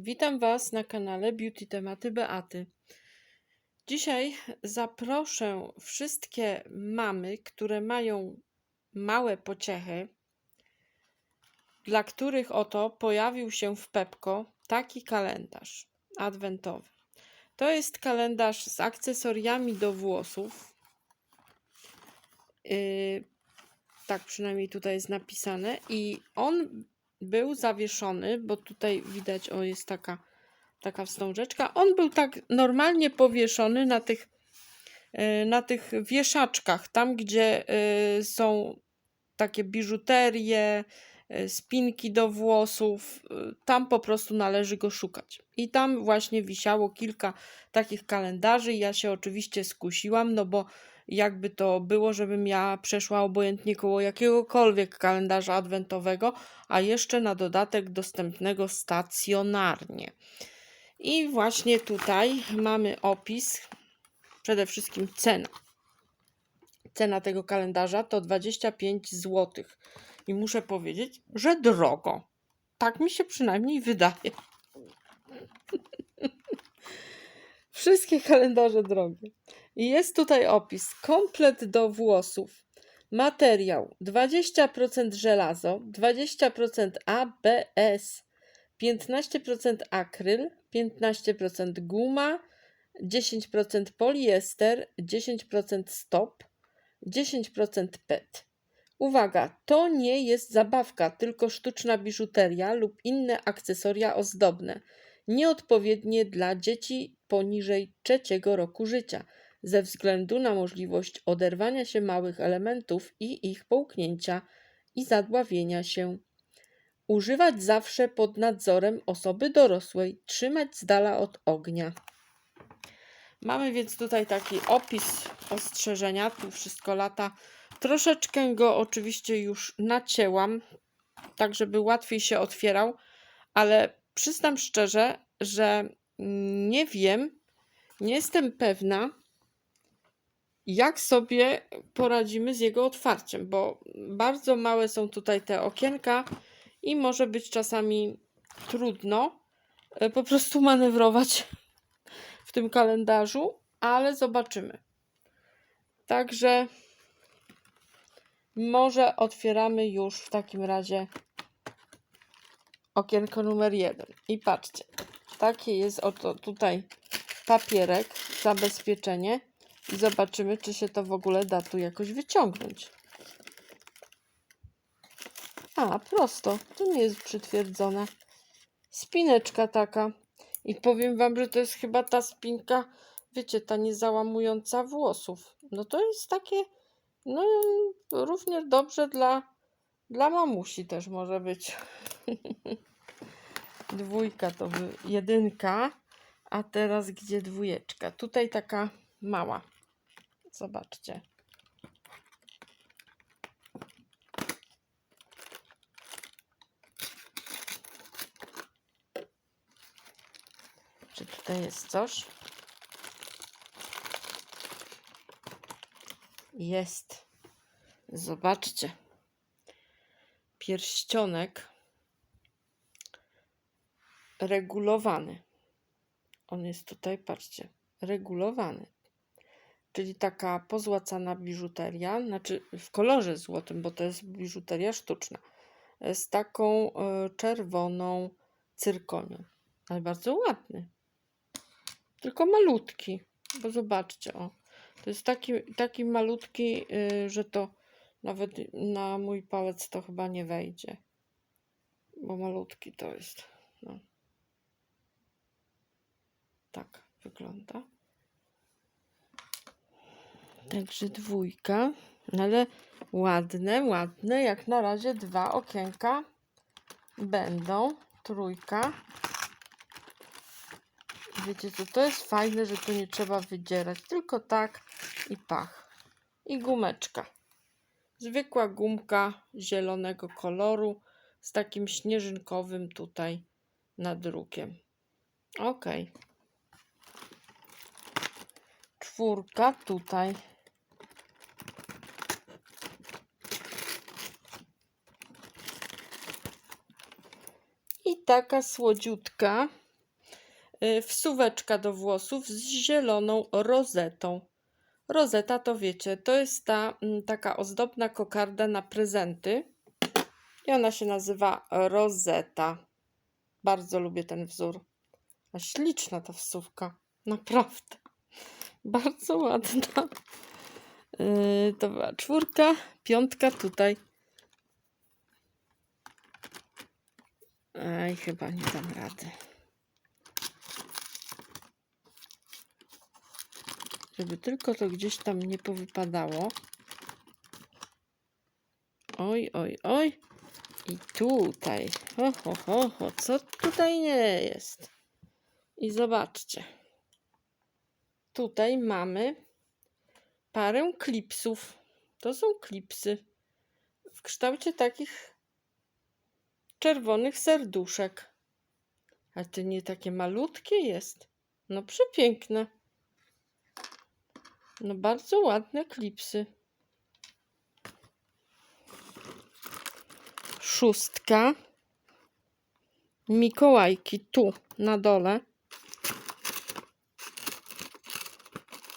Witam Was na kanale Beauty Tematy Beaty. Dzisiaj zaproszę wszystkie mamy, które mają małe pociechy, dla których oto pojawił się w Pepko taki kalendarz adwentowy. To jest kalendarz z akcesoriami do włosów. Yy, tak przynajmniej tutaj jest napisane. I on był zawieszony, bo tutaj widać, o jest taka, taka wstążeczka. On był tak normalnie powieszony na tych, e, na tych wieszaczkach, tam gdzie e, są takie biżuterie, e, spinki do włosów, tam po prostu należy go szukać. I tam właśnie wisiało kilka takich kalendarzy. Ja się oczywiście skusiłam, no bo jakby to było, żebym ja przeszła obojętnie koło jakiegokolwiek kalendarza adwentowego, a jeszcze na dodatek dostępnego stacjonarnie. I właśnie tutaj mamy opis, przede wszystkim cena. Cena tego kalendarza to 25 zł. I muszę powiedzieć, że drogo. Tak mi się przynajmniej wydaje. Wszystkie kalendarze drogie. Jest tutaj opis. Komplet do włosów. Materiał 20% żelazo, 20% ABS, 15% akryl, 15% guma, 10% poliester, 10% stop, 10% PET. Uwaga, to nie jest zabawka, tylko sztuczna biżuteria lub inne akcesoria ozdobne, nieodpowiednie dla dzieci poniżej trzeciego roku życia ze względu na możliwość oderwania się małych elementów i ich połknięcia i zadławienia się. Używać zawsze pod nadzorem osoby dorosłej, trzymać z dala od ognia. Mamy więc tutaj taki opis ostrzeżenia, tu wszystko lata. Troszeczkę go oczywiście już nacięłam, tak żeby łatwiej się otwierał, ale przyznam szczerze, że nie wiem, nie jestem pewna, jak sobie poradzimy z jego otwarciem, bo bardzo małe są tutaj te okienka i może być czasami trudno e, po prostu manewrować w tym kalendarzu, ale zobaczymy. Także może otwieramy już w takim razie okienko numer jeden. I patrzcie, taki jest oto tutaj papierek, zabezpieczenie i zobaczymy, czy się to w ogóle da tu jakoś wyciągnąć. A, prosto. To nie jest przytwierdzone. Spineczka taka. I powiem Wam, że to jest chyba ta spinka, wiecie, ta niezałamująca włosów. No to jest takie, no również dobrze dla, dla mamusi też może być. Dwójka to jedynka, a teraz gdzie dwójeczka? Tutaj taka mała. Zobaczcie. Czy tutaj jest coś? Jest. Zobaczcie. Pierścionek regulowany. On jest tutaj, patrzcie, regulowany czyli taka pozłacana biżuteria, znaczy w kolorze złotym, bo to jest biżuteria sztuczna, z taką e, czerwoną cyrkonią. Ale bardzo ładny. Tylko malutki, bo zobaczcie, o. To jest taki, taki malutki, e, że to nawet na mój palec to chyba nie wejdzie. Bo malutki to jest. No. Tak wygląda. Także dwójka. No ale ładne, ładne. Jak na razie dwa okienka będą. Trójka. Wiecie co, to jest fajne, że tu nie trzeba wydzierać. Tylko tak i pach. I gumeczka. Zwykła gumka zielonego koloru z takim śnieżynkowym tutaj nadrukiem. Ok. Czwórka tutaj taka słodziutka y, wsuweczka do włosów z zieloną rozetą. Rozeta to wiecie, to jest ta mm, taka ozdobna kokarda na prezenty. I ona się nazywa rozeta. Bardzo lubię ten wzór. A śliczna ta wsówka. Naprawdę. Bardzo ładna. Yy, to była czwórka, piątka tutaj. Ej, chyba nie dam rady. Żeby tylko to gdzieś tam nie powypadało. Oj, oj, oj. I tutaj. Ho, ho, ho, ho. Co tutaj nie jest? I zobaczcie. Tutaj mamy parę klipsów. To są klipsy w kształcie takich czerwonych serduszek. Ale to nie takie malutkie jest. No przepiękne. No bardzo ładne klipsy. Szóstka. Mikołajki tu na dole.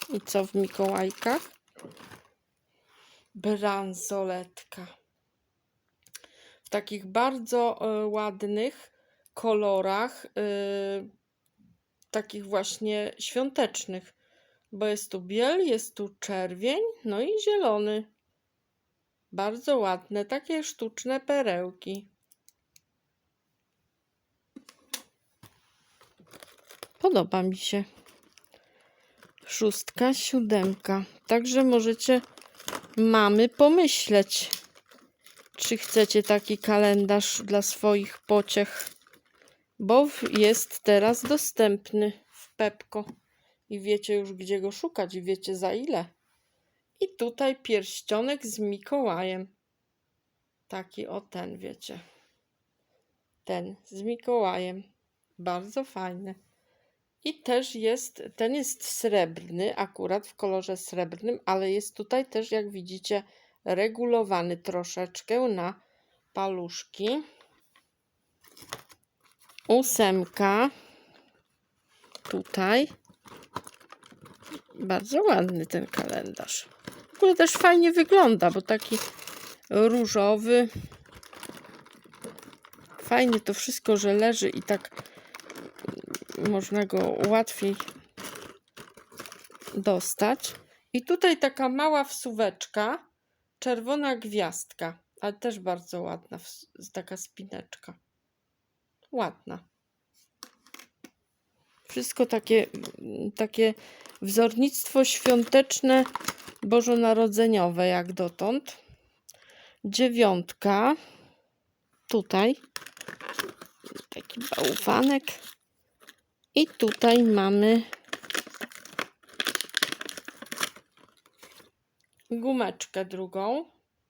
I co w Mikołajkach? Bransoletka. Takich bardzo e, ładnych kolorach, e, takich właśnie świątecznych, bo jest tu biel, jest tu czerwień, no i zielony. Bardzo ładne, takie sztuczne perełki. Podoba mi się szóstka, siódemka. Także możecie mamy pomyśleć, czy chcecie taki kalendarz dla swoich pociech, bo jest teraz dostępny w Pepko i wiecie już gdzie go szukać i wiecie za ile. I tutaj pierścionek z Mikołajem. Taki o ten, wiecie. Ten z Mikołajem. Bardzo fajny. I też jest, ten jest srebrny, akurat w kolorze srebrnym, ale jest tutaj też, jak widzicie, regulowany troszeczkę na paluszki. Ósemka. Tutaj. Bardzo ładny ten kalendarz. W ogóle też fajnie wygląda, bo taki różowy. Fajnie to wszystko, że leży i tak można go łatwiej dostać. I tutaj taka mała wsuweczka, czerwona gwiazdka, ale też bardzo ładna, taka spineczka. Ładna. Wszystko takie, takie wzornictwo świąteczne, bożonarodzeniowe jak dotąd. Dziewiątka. Tutaj. Taki bałwanek. I tutaj mamy gumeczkę drugą.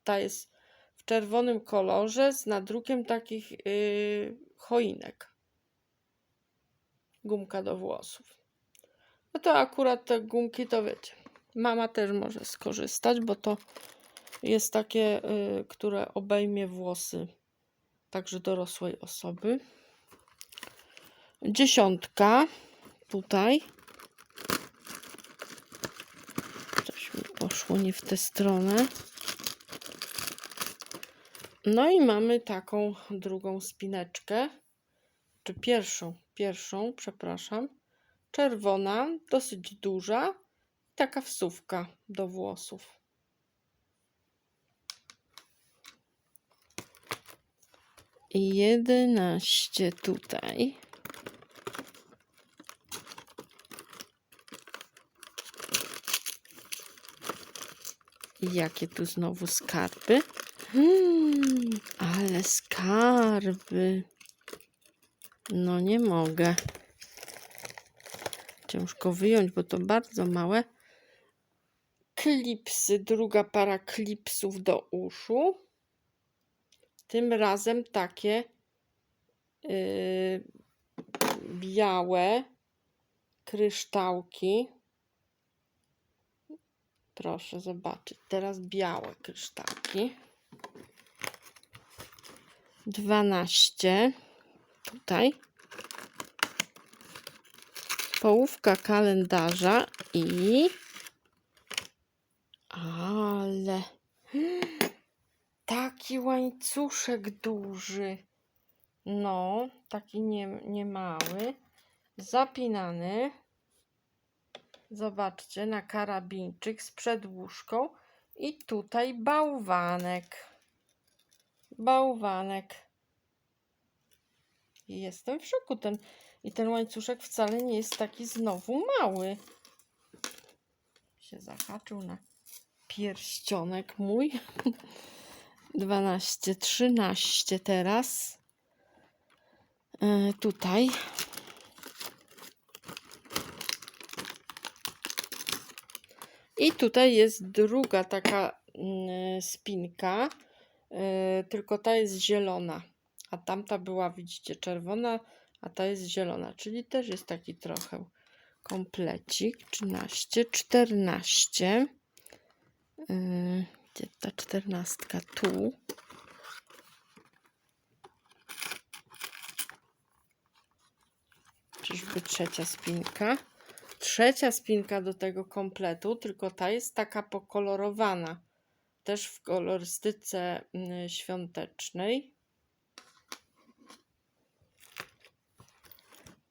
Ta jest w czerwonym kolorze z nadrukiem takich yy, choinek. Gumka do włosów. No to akurat te gumki to wiecie. Mama też może skorzystać, bo to jest takie, yy, które obejmie włosy także dorosłej osoby. Dziesiątka tutaj. Coś mi poszło nie w tę stronę. No i mamy taką drugą spineczkę, czy pierwszą, pierwszą, przepraszam. Czerwona, dosyć duża, taka wsówka do włosów. I jedenaście tutaj. Jakie tu znowu skarby? Hmm, ale skarby. No nie mogę. Ciężko wyjąć, bo to bardzo małe. Klipsy, druga para klipsów do uszu. Tym razem takie yy, białe kryształki. Proszę zobaczyć. Teraz białe kryształki. 12. Tutaj. Połówka kalendarza i... Ale... Taki łańcuszek duży. No, taki nie, nie mały. Zapinany. Zobaczcie, na karabinczyk z przedłużką. I tutaj bałwanek. Bałwanek. Jestem w szoku. Ten, I ten łańcuszek wcale nie jest taki znowu mały. Się zahaczył na pierścionek mój. 12, 13 teraz. E, tutaj. I tutaj jest druga taka mm, spinka, e, tylko ta jest zielona, a tamta była, widzicie, czerwona, a ta jest zielona, czyli też jest taki trochę komplecik. 13, 14. Yy, Gdzie ta czternastka? Tu. Czyżby trzecia spinka? Trzecia spinka do tego kompletu, tylko ta jest taka pokolorowana. Też w kolorystyce mm, świątecznej.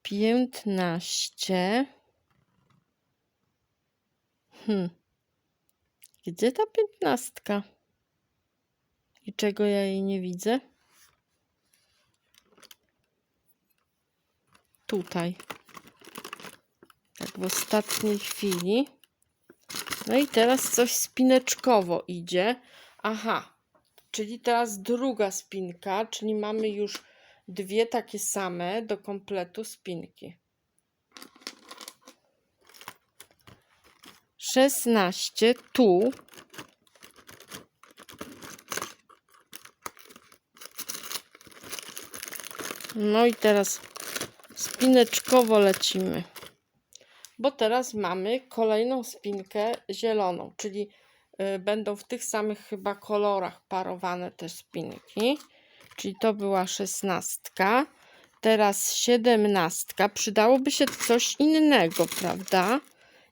15. Hmm. Gdzie ta piętnastka? I czego ja jej nie widzę? Tutaj. Tak w ostatniej chwili. No i teraz coś spineczkowo idzie. Aha, czyli teraz druga spinka, czyli mamy już dwie takie same do kompletu spinki. 16 tu. No i teraz spineczkowo lecimy. Bo teraz mamy kolejną spinkę zieloną, czyli y, będą w tych samych chyba kolorach parowane te spinki. Czyli to była szesnastka. Teraz siedemnastka. Przydałoby się coś innego, prawda?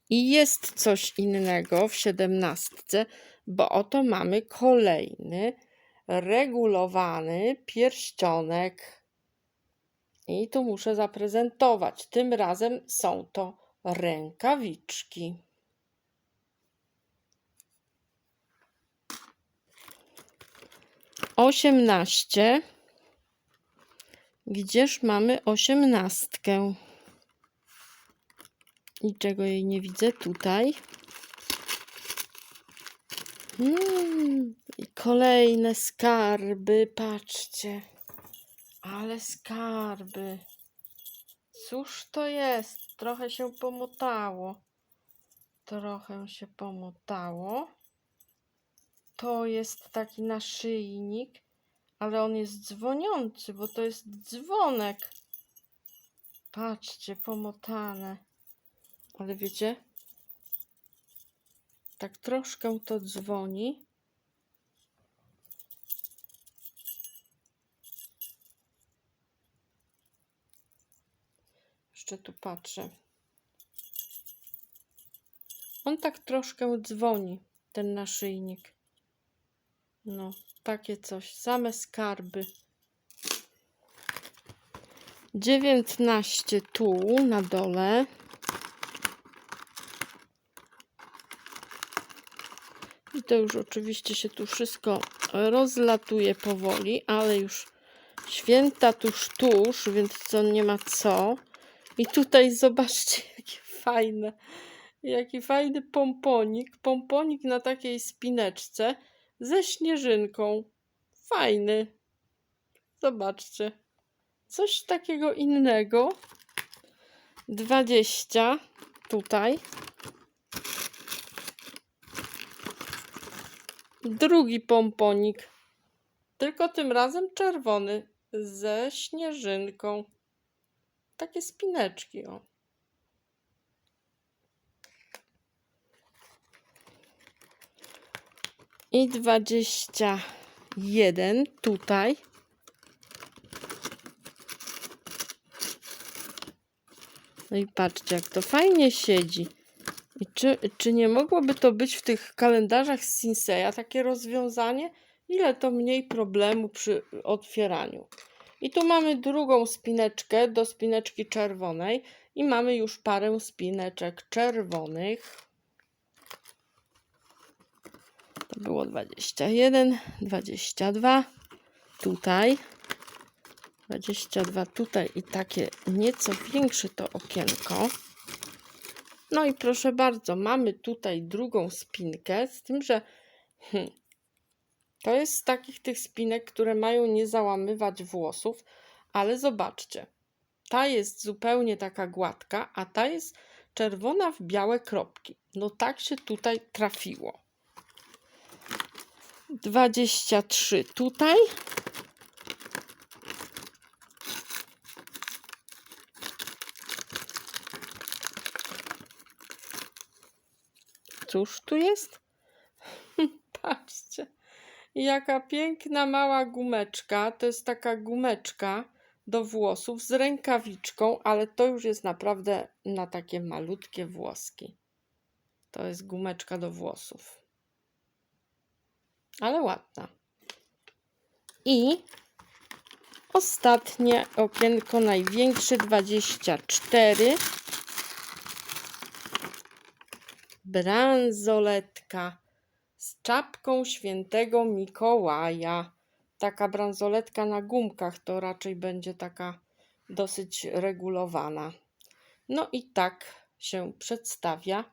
I jest coś innego w siedemnastce, bo oto mamy kolejny regulowany pierścionek. I tu muszę zaprezentować. Tym razem są to rękawiczki. Osiemnaście. Gdzież mamy osiemnastkę? Niczego jej nie widzę tutaj. Mm, I kolejne skarby, patrzcie. Ale skarby. Cóż to jest? Trochę się pomotało. Trochę się pomotało. To jest taki naszyjnik, ale on jest dzwoniący, bo to jest dzwonek. Patrzcie, pomotane. Ale wiecie, tak troszkę to dzwoni. Jeszcze tu patrzę. On tak troszkę dzwoni, ten naszyjnik. No, takie coś. Same skarby. 19 tu na dole. I to już oczywiście się tu wszystko rozlatuje powoli, ale już święta tuż, tuż, więc co nie ma co. I tutaj zobaczcie, jakie fajne, jaki fajny pomponik. Pomponik na takiej spineczce ze śnieżynką. Fajny. Zobaczcie. Coś takiego innego. 20 tutaj. Drugi pomponik. Tylko tym razem czerwony ze śnieżynką. Takie spineczki, o. I dwadzieścia jeden tutaj. No i patrzcie, jak to fajnie siedzi. I czy, czy nie mogłoby to być w tych kalendarzach Sinseya takie rozwiązanie? Ile to mniej problemu przy otwieraniu. I tu mamy drugą spineczkę do spineczki czerwonej i mamy już parę spineczek czerwonych. To było 21, 22 tutaj, 22 tutaj i takie nieco większe to okienko. No i proszę bardzo, mamy tutaj drugą spinkę, z tym, że hmm, to jest z takich tych spinek, które mają nie załamywać włosów, ale zobaczcie, ta jest zupełnie taka gładka, a ta jest czerwona w białe kropki. No tak się tutaj trafiło. 23 tutaj. Cóż tu jest? Patrzcie, jaka piękna mała gumeczka. To jest taka gumeczka do włosów z rękawiczką, ale to już jest naprawdę na takie malutkie włoski. To jest gumeczka do włosów. Ale ładna. I ostatnie okienko, największe 24. Bransoletka z czapką świętego Mikołaja. Taka bransoletka na gumkach to raczej będzie taka dosyć regulowana. No i tak się przedstawia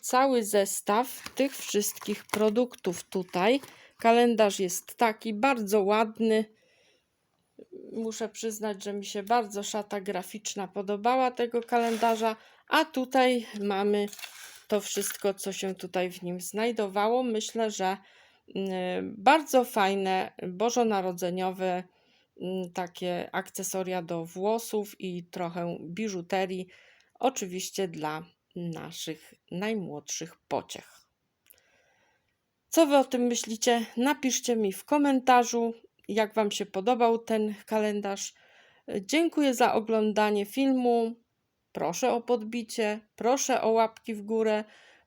cały zestaw tych wszystkich produktów tutaj. Kalendarz jest taki bardzo ładny. Muszę przyznać, że mi się bardzo szata graficzna podobała tego kalendarza, a tutaj mamy to wszystko, co się tutaj w nim znajdowało. Myślę, że mm, bardzo fajne bożonarodzeniowe mm, takie akcesoria do włosów i trochę biżuterii, oczywiście dla naszych najmłodszych pociech. Co Wy o tym myślicie? Napiszcie mi w komentarzu, jak Wam się podobał ten kalendarz. Dziękuję za oglądanie filmu. Proszę o podbicie, proszę o łapki w górę,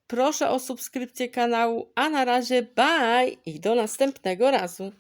proszę o subskrypcję kanału. A na razie bye i do następnego razu.